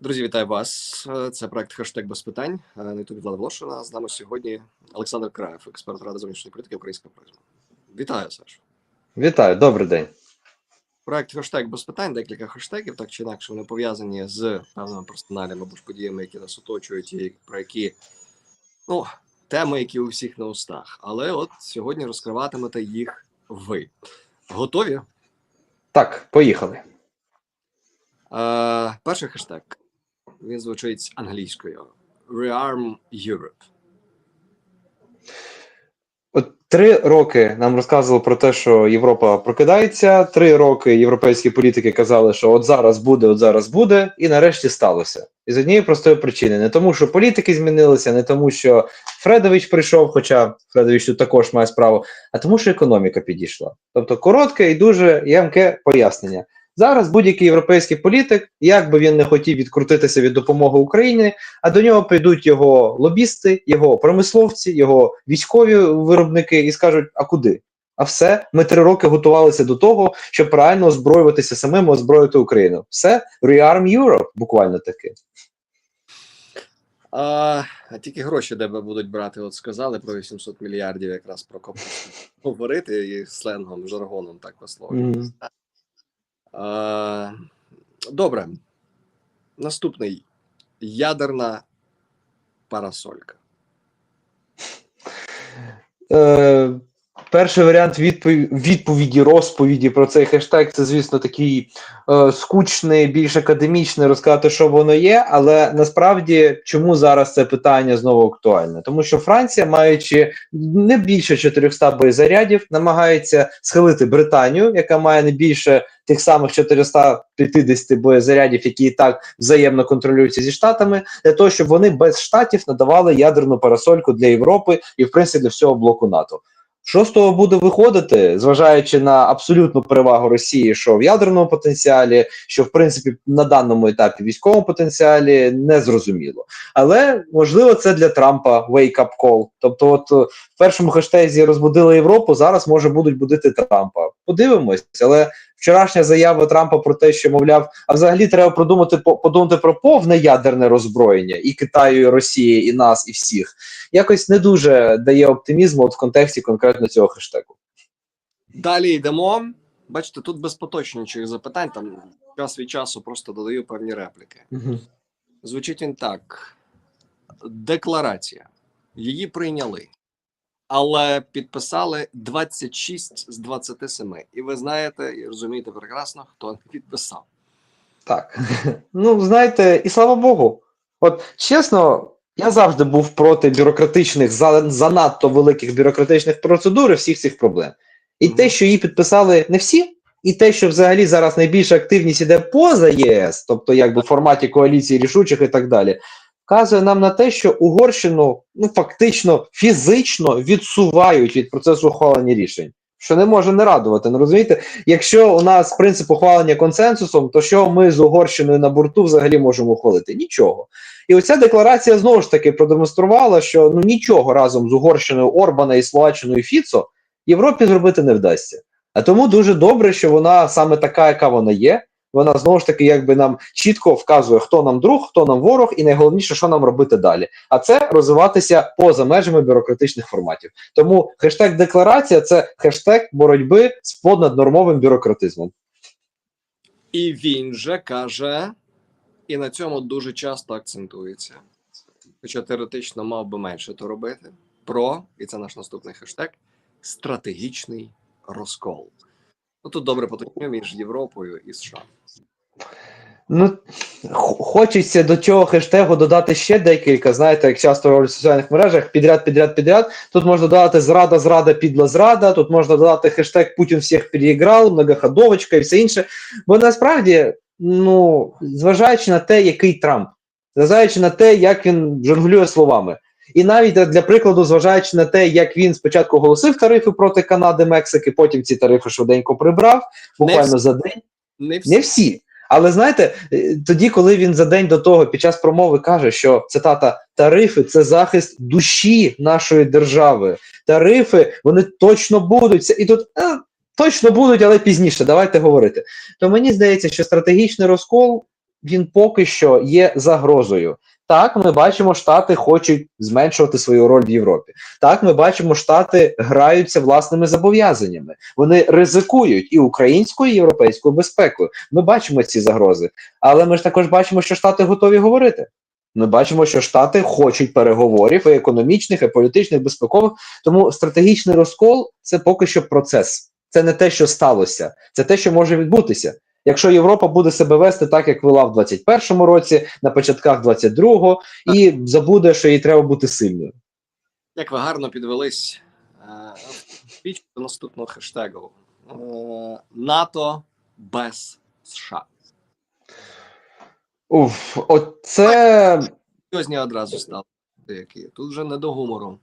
Друзі, вітаю вас. Е, Це проект хештег без питань. Е, На ютубі Влада Волошина. З нами сьогодні Олександр Краєв, експерт ради зовнішньої політики Українська призма. Вітаю, Саш. Вітаю, добрий день. Проект хештег без питань, декілька хештегів, так чи інакше, вони пов'язані з певними персоналями або ж подіями, які нас оточують, і про які ну, теми, які у всіх на устах. Але от сьогодні розкриватимете їх ви. Готові? Так, поїхали. Е, перший хештег. Він звучить англійською: Rearm Europe. От три роки нам розказували про те, що Європа прокидається. Три роки європейські політики казали, що от зараз буде, от зараз буде, і нарешті сталося. І з однієї простої причини: не тому, що політики змінилися, не тому, що Фредович прийшов, хоча Фредович тут також має справу, а тому, що економіка підійшла. Тобто коротке і дуже ємке пояснення. Зараз будь-який європейський політик, як би він не хотів відкрутитися від допомоги Україні, а до нього прийдуть його лобісти, його промисловці, його військові виробники і скажуть: а куди? А все, ми три роки готувалися до того, щоб правильно озброюватися самим, озброїти Україну. Все, rearm Europe, буквально таки. А, а тільки гроші, де будуть брати, от сказали про 800 мільярдів якраз про. Говорити і сленгом, жаргоном так висловлювати. Мгм. А, добре. Наступний ядерна парасолька. Перший варіант відповіді, розповіді про цей хештег це, звісно, такий е, скучний, більш академічний, розказати, що воно є. Але насправді чому зараз це питання знову актуальне? Тому що Франція, маючи не більше 400 боєзарядів, намагається схилити Британію, яка має не більше тих самих 450 боєзарядів, які і так взаємно контролюються зі штатами, для того, щоб вони без штатів надавали ядерну парасольку для Європи і, в принципі, для всього блоку НАТО. Що з того буде виходити, зважаючи на абсолютну перевагу Росії, що в ядерному потенціалі, що в принципі на даному етапі військовому потенціалі, не зрозуміло. Але можливо це для Трампа wake up call. Тобто, от е, в першому хештезі розбудили Європу, зараз може будуть будити Трампа. Подивимось, але вчорашня заява Трампа про те, що мовляв, а взагалі треба продумати подумати про повне ядерне роззброєння і Китаю, і Росії, і нас, і всіх, якось не дуже дає оптимізму от в контексті конкретно цього хештегу. Далі йдемо. Бачите, тут без поточнюючих запитань, там час від часу просто додаю певні репліки. Звучить він так: декларація. Її прийняли, але підписали 26 з 27. І ви знаєте і розумієте прекрасно, хто не підписав. Так. Ну, знаєте, і слава Богу. От чесно, я завжди був проти бюрократичних, занадто великих бюрократичних процедур і всіх цих проблем. І Мгм. те, що її підписали не всі, і те, що взагалі зараз найбільша активність іде поза ЄС, тобто якби в форматі коаліції рішучих і так далі, вказує нам на те, що Угорщину ну фактично фізично відсувають від процесу ухвалення рішень. Що не може не радувати, ну розумієте? Якщо у нас принцип ухвалення консенсусом, то що ми з Угорщиною на борту взагалі можемо ухвалити? Нічого. І оця декларація знову ж таки продемонструвала, що ну нічого разом з Угорщиною Орбана і Словаччиною Фіцо Європі зробити не вдасться. А тому дуже добре, що вона саме така, яка вона є. Вона знову ж таки якби нам чітко вказує, хто нам друг, хто нам ворог, і найголовніше, що нам робити далі. А це розвиватися поза межами бюрократичних форматів. Тому хештег декларація це хештег боротьби з понаднормовим бюрократизмом. І він же каже, і на цьому дуже часто акцентується. Хоча теоретично мав би менше то робити. Про, і це наш наступний хештег, стратегічний розкол. Ну тут добре потрібно між Європою і США. Ну хочеться до цього хештегу додати ще декілька. Знаєте, як часто роблять в соціальних мережах підряд, підряд, підряд. Тут можна додати зрада, зрада, підла зрада. Тут можна додати хештег Путін всіх переіграв, многоходовочка і все інше. Бо насправді, ну зважаючи на те, який Трамп, зважаючи на те, як він жонглює словами. І навіть для- прикладу, зважаючи на те, як він спочатку оголосив тарифи проти Канади, Мексики, потім ці тарифи швиденько прибрав, буквально за день. Не всі. Не всі. Але знаєте, е, тоді, коли він за день до того під час промови каже, що цитата тарифи це захист душі нашої держави. Тарифи вони точно будуть. І тут е, точно будуть, але пізніше. Давайте говорити. То мені здається, що стратегічний розкол він поки що є загрозою. Так, ми бачимо, штати хочуть зменшувати свою роль в Європі. Так, ми бачимо, штати граються власними зобов'язаннями. Вони ризикують і українською, і європейською безпекою. Ми бачимо ці загрози, але ми ж також бачимо, що штати готові говорити. Ми бачимо, що штати хочуть переговорів і економічних, і політичних, і безпекових. Тому стратегічний розкол це поки що процес. Це не те, що сталося, це те, що може відбутися. Якщо Європа буде себе вести так, як вела в 21-му році, на початках 22-го, і забуде, що їй треба бути сильною. Як ви гарно підвелись е, піч до наступного хештегу Е, НАТО без США. Уф, оце Серйозні одразу стали деякі. Тут вже не до гумору.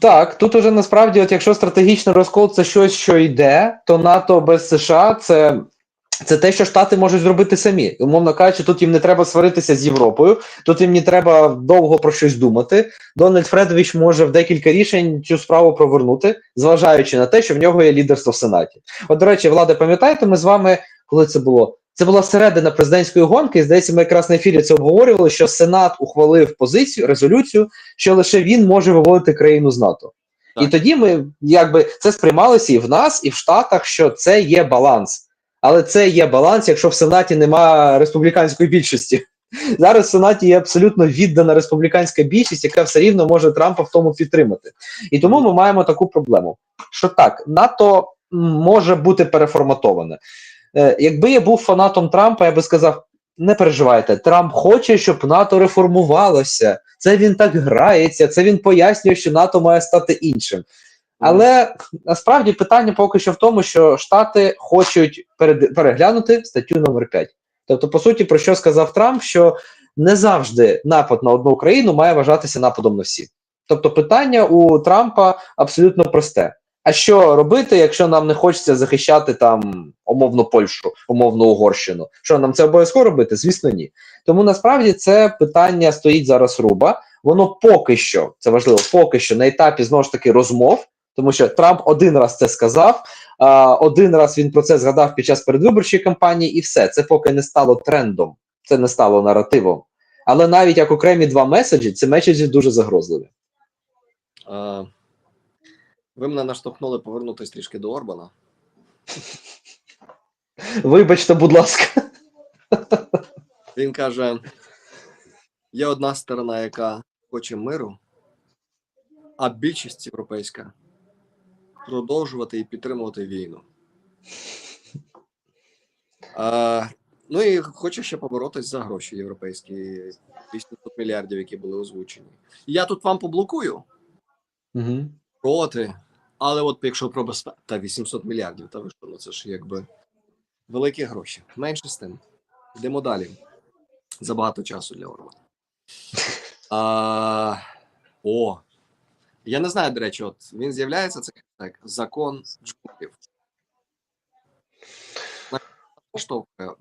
так. Тут уже насправді, от якщо стратегічний розкол це щось, що йде, то НАТО без США це. Це те, що Штати можуть зробити самі. Умовно кажучи, тут їм не треба сваритися з Європою, тут їм не треба довго про щось думати. Дональд Фредович може в декілька рішень цю справу провернути, зважаючи на те, що в нього є лідерство в Сенаті. От, до речі, влада, пам'ятаєте, ми з вами, коли це було? Це була середина президентської гонки. і, Здається, ми якраз на ефірі це обговорювали, що Сенат ухвалив позицію, резолюцію, що лише він може виводити країну з НАТО. Так. І тоді ми якби це сприймалося і в нас, і в Штатах, що це є баланс. Але це є баланс, якщо в Сенаті немає республіканської більшості. Зараз в Сенаті є абсолютно віддана республіканська більшість, яка все рівно може Трампа в тому підтримати. І тому ми маємо таку проблему: що так, НАТО може бути переформатоване. Е, якби я був фанатом Трампа, я би сказав: не переживайте, Трамп хоче, щоб НАТО реформувалося. Це він так грається, це він пояснює, що НАТО має стати іншим. Але насправді питання поки що в тому, що Штати хочуть перед- переглянути статтю номер 5. Тобто, по суті, про що сказав Трамп, що не завжди напад на одну країну має вважатися нападом на всі. Тобто, питання у Трампа абсолютно просте. А що робити, якщо нам не хочеться захищати там умовно Польщу, умовно Угорщину? Що нам це обов'язково робити? Звісно, ні. Тому насправді це питання стоїть зараз руба. Воно поки що це важливо, поки що на етапі знову ж таки розмов, тому що Трамп один раз це сказав, один раз він про це згадав під час передвиборчої кампанії, і все це поки не стало трендом, це не стало наративом. Але навіть як окремі два меседжі, ці меседжі дуже загрозливі. Е, ви мене наштовхнули повернутися трішки до Орбана. Вибачте, будь ласка. Він каже: є одна сторона, яка хоче миру, а більшість європейська продовжувати і підтримувати війну. А, ну і хоче ще поборотись за гроші європейські 800 мільярдів, які були озвучені. Я тут вам поблокую Угу. проти, але от якщо про безпеку, та 800 мільярдів, та ви що, ну це ж якби великі гроші. Менше з тим. Йдемо далі. Забагато часу для Орбана. А, о, я не знаю, до речі, от він з'являється це так, закон джунглів.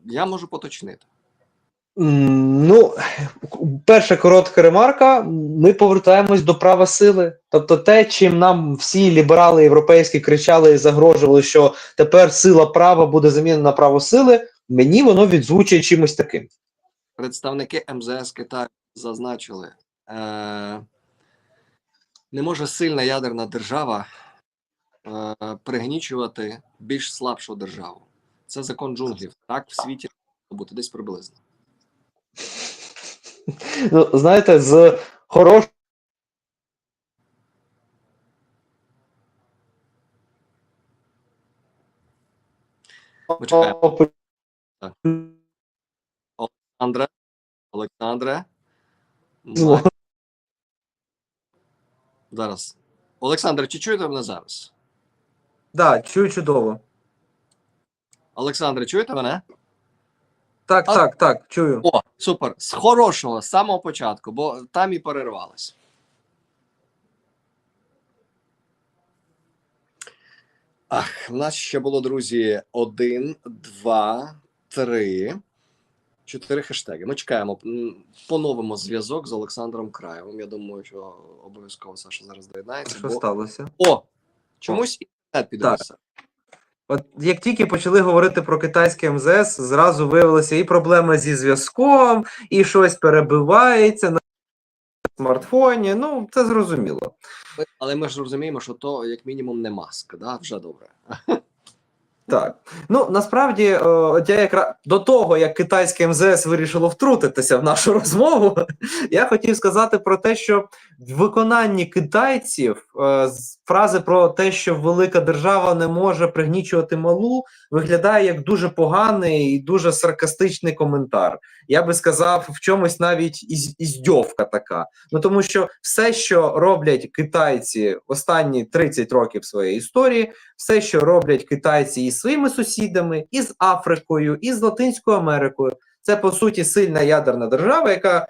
Я можу поточнити. Ну, перша коротка ремарка. Ми повертаємось до права сили. Тобто, те, чим нам всі ліберали європейські кричали і загрожували, що тепер сила права буде замінена на право сили. Мені воно відзвучує чимось таким. Представники МЗС Китаю зазначили, е, не може сильна ядерна держава е, пригнічувати більш слабшу державу. Це закон джунглів. Так в світі бути десь приблизно. Ну, знаєте, з хорошого. Почекаємо. Андре, Олександре. Зло. Зараз. Олександр, чи чуєте мене зараз? Да, чую чудово. Олександре, чуєте мене? Так, А- так, так, чую. О, супер. З хорошого, з самого початку, бо там і перервалось. Ах, в нас ще було, друзі, один, два, три, чотири хештеги. Ми чекаємо поновимо зв'язок з Олександром Краєвим. Я думаю, що обов'язково Саша зараз доєднається. Що бо- сталося? О! Чомусь інтернет підвівся. От як тільки почали говорити про китайське МЗС, зразу виявилася і проблема зі зв'язком, і щось перебивається на смартфоні. Ну, це зрозуміло. Але ми ж розуміємо, що то як мінімум не маска, да? вже добре. Так. Ну насправді, е, от я якраз до того, як китайське МЗС вирішило втрутитися в нашу розмову, я хотів сказати про те, що в виконанні китайців е, фрази про те, що велика держава не може пригнічувати малу, виглядає як дуже поганий і дуже саркастичний коментар. Я би сказав, в чомусь навіть із, іздьовка така. Ну тому що все, що роблять китайці останні 30 років своєї історії, все, що роблять китайці із своїми сусідами, і з Африкою, і з Латинською Америкою, це по суті сильна ядерна держава, яка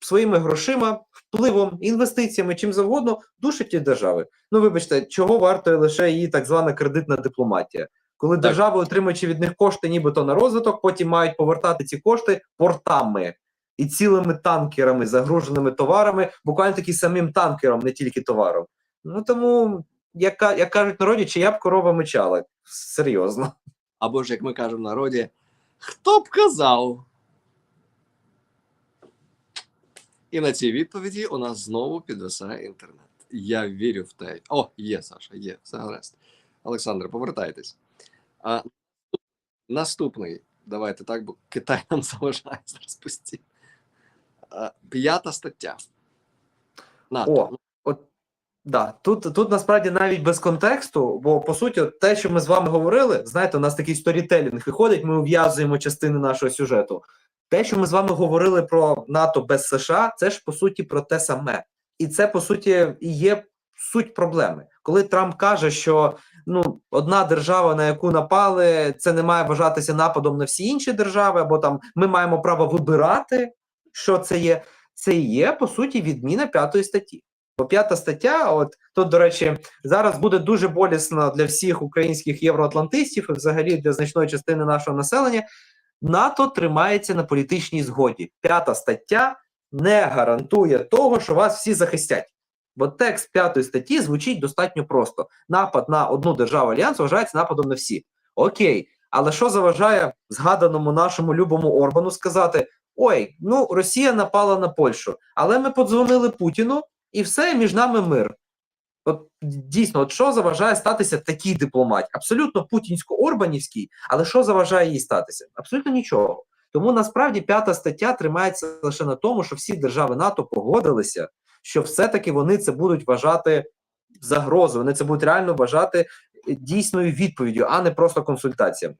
своїми грошима, впливом, інвестиціями, чим завгодно душить ті держави. Ну, вибачте, чого вартує лише її так звана кредитна дипломатія, коли Так. держави, отримуючи від них кошти, нібито на розвиток, потім мають повертати ці кошти портами. І цілими танкерами, загруженими товарами, буквально таки самим танкером, не тільки товаром. Ну тому як, як кажуть народі, чия б корова мечала. Серйозно. Або ж, як ми кажемо в народі, хто б казав? І на цій відповіді у нас знову підвисає інтернет. Я вірю в те. О, є, Саша, є, все гаразд. Олександре, повертайтесь. А, наступний, давайте так, бо Китай нам заважає зараз постійно. П'ята стаття. НАТО. О, от да, тут, тут насправді навіть без контексту, бо по суті, те, що ми з вами говорили, знаєте, у нас такий сторітелінг виходить, ми ув'язуємо частини нашого сюжету. Те, що ми з вами говорили про НАТО без США, це ж по суті про те саме. І це по суті і є суть проблеми. Коли Трамп каже, що ну одна держава, на яку напали, це не має вважатися нападом на всі інші держави, або там ми маємо право вибирати, що це є. Це є по суті відміна п'ятої статті. Бо п'ята стаття, от тут, до речі, зараз буде дуже болісно для всіх українських євроатлантистів і взагалі для значної частини нашого населення. НАТО тримається на політичній згоді. П'ята стаття не гарантує того, що вас всі захистять. Бо текст п'ятої статті звучить достатньо просто: напад на одну державу альянсу вважається нападом на всі. Окей, але що заважає згаданому нашому любому Орбану сказати: Ой, ну Росія напала на Польщу, але ми подзвонили Путіну, і все між нами мир. От дійсно, от що заважає статися такій дипломаті? Абсолютно путінсько-орбанівській, але що заважає їй статися? Абсолютно нічого. Тому насправді п'ята стаття тримається лише на тому, що всі держави НАТО погодилися, що все-таки вони це будуть вважати загрозою, вони це будуть реально вважати е, дійсною відповіддю, а не просто консультаціями.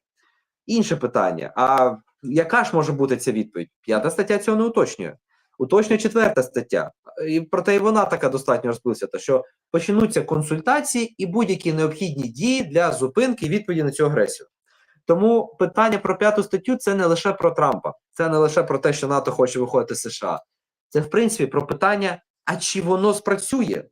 Інше питання: а яка ж може бути ця відповідь? П'ята стаття цього не уточнює. Уточнює четверта стаття. І проте і вона така достатньо розписата, що почнуться консультації і будь-які необхідні дії для зупинки відповіді на цю агресію. Тому питання про п'яту статтю це не лише про Трампа, це не лише про те, що НАТО хоче виходити з США. Це в принципі про питання: а чи воно спрацює?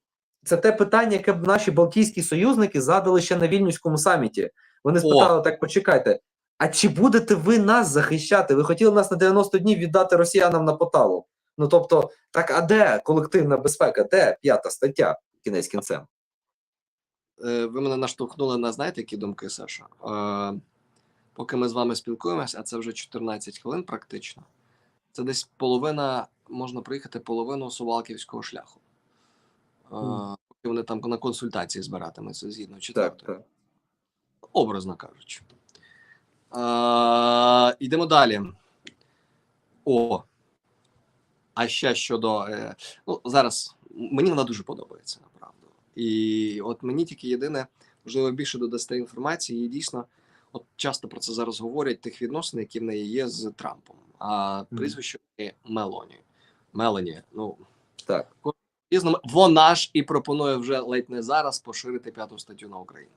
Це те питання, яке б наші балтійські союзники задали ще на вільнюському саміті. Вони спитали: так, почекайте, а чи будете ви нас захищати? Ви хотіли нас на 90 днів віддати росіянам на поталу? Ну тобто, так а де колективна безпека? Де п'ята стаття? Кінець кінцем? Е, Ви мене наштовхнули на знаєте, які думки, Саша? Е, поки ми з вами спілкуємося, а це вже 14 хвилин практично. Це десь половина, можна проїхати половину сувалківського шляху. Е, Мгм. Поки вони там на консультації збиратимуться згідно Так, четвертої. так. Образно кажучи. Е, йдемо далі. О. А ще щодо. Е, ну, зараз мені вона дуже подобається, направду. І от мені тільки єдине, можливо, більше додасте інформації, і дійсно, от часто про це зараз говорять тих відносин, які в неї є з Трампом. А прізвище є Мелоні. Мелані, ну так. Вона ж і пропонує вже ледь не зараз поширити п'яту статтю на Україну.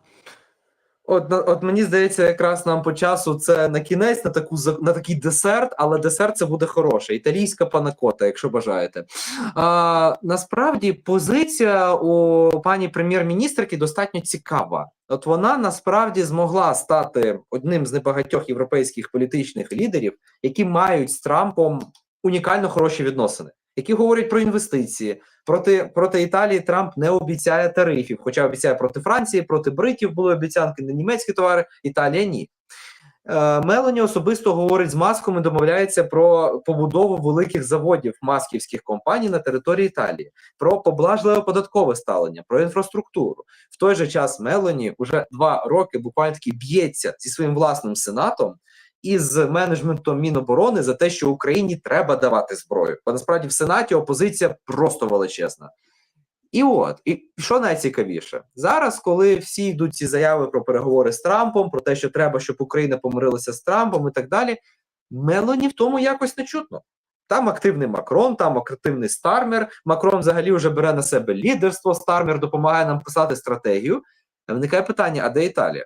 От, от мені здається, якраз нам по часу це на кінець, на таку на такий десерт, але десерт це буде хороше. Італійська панакота, якщо бажаєте. А, насправді позиція у пані прем'єр-міністрки достатньо цікава. От вона насправді змогла стати одним з небагатьох європейських політичних лідерів, які мають з Трампом унікально хороші відносини. Які говорять про інвестиції. Проти, проти Італії Трамп не обіцяє тарифів, хоча обіцяє проти Франції, проти Бритів були обіцянки на німецькі товари, Італія ні. Е, Мелані особисто говорить з маском і домовляється про побудову великих заводів масківських компаній на території Італії, про поблажливе податкове ставлення, про інфраструктуру. В той же час Мелані вже два роки буквально таки б'ється зі своїм власним сенатом і з менеджментом Міноборони за те, що Україні треба давати зброю. Бо насправді в Сенаті опозиція просто величезна. І от, і що найцікавіше, зараз, коли всі йдуть ці заяви про переговори з Трампом, про те, що треба, щоб Україна помирилася з Трампом і так далі, Мелоні в тому якось не чутно. Там активний Макрон, там активний Стармер. Макрон взагалі вже бере на себе лідерство. Стармер допомагає нам писати стратегію. Виникає питання: а де Італія?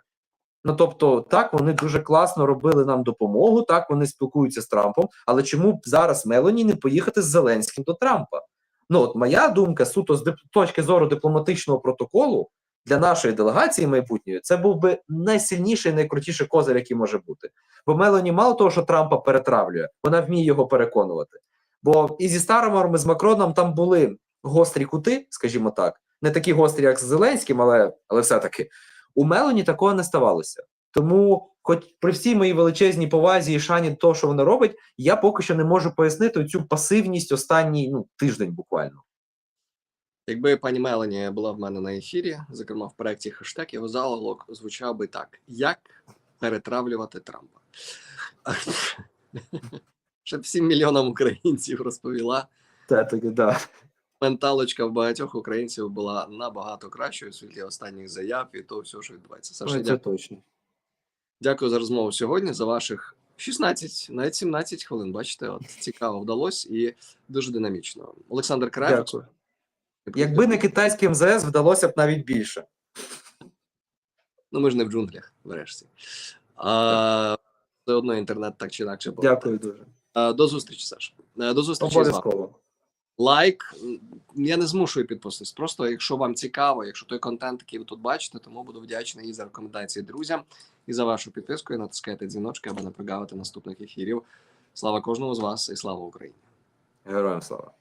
Ну тобто, так вони дуже класно робили нам допомогу, так вони спілкуються з Трампом. Але чому б зараз Мелоні не поїхати з Зеленським до Трампа? Ну, от моя думка, суто з точки зору дипломатичного протоколу для нашої делегації майбутньої, це був би найсильніший, найкрутіший козир, який може бути. Бо Мелоні мало того, що Трампа перетравлює, вона вміє його переконувати. Бо і зі Старомаром, і з Макроном там були гострі кути, скажімо так, не такі гострі, як з Зеленським, але, але все-таки у Мелоні такого не ставалося. Тому, хоч при всій моїй величезній повазі і шані того, що вона робить, я поки що не можу пояснити цю пасивність останній ну, тиждень буквально. Якби пані Мелані була в мене на ефірі, зокрема в проєкті хештег, його заголовок звучав би так: Як перетравлювати Трампа? Щоб всім мільйонам українців розповіла. Та, так, да. Менталочка в багатьох українців була набагато кращою у світлі останніх заяв і того всього, що відбувається. Саша, це дякую. точно. дякую за розмову сьогодні, за ваших 16, навіть 17 хвилин. Бачите, от цікаво вдалося і дуже динамічно. Олександр Кравець. Дякую. Якби не китайський МЗС, вдалося б навіть більше. Ну, ми ж не в джунглях, врешті. А, все одно інтернет так чи інакше. Дякую дуже. До зустрічі, Саша. Е, До зустрічі. Обов'язково. Лайк. Я не змушую підписатись. Просто якщо вам цікаво, якщо той контент, який ви тут бачите, тому буду вдячний і за рекомендації друзям, і за вашу підписку. І натискайте дзвіночки, аби не прогавити наступних ефірів. Слава кожному з вас і слава Україні! Героям слава.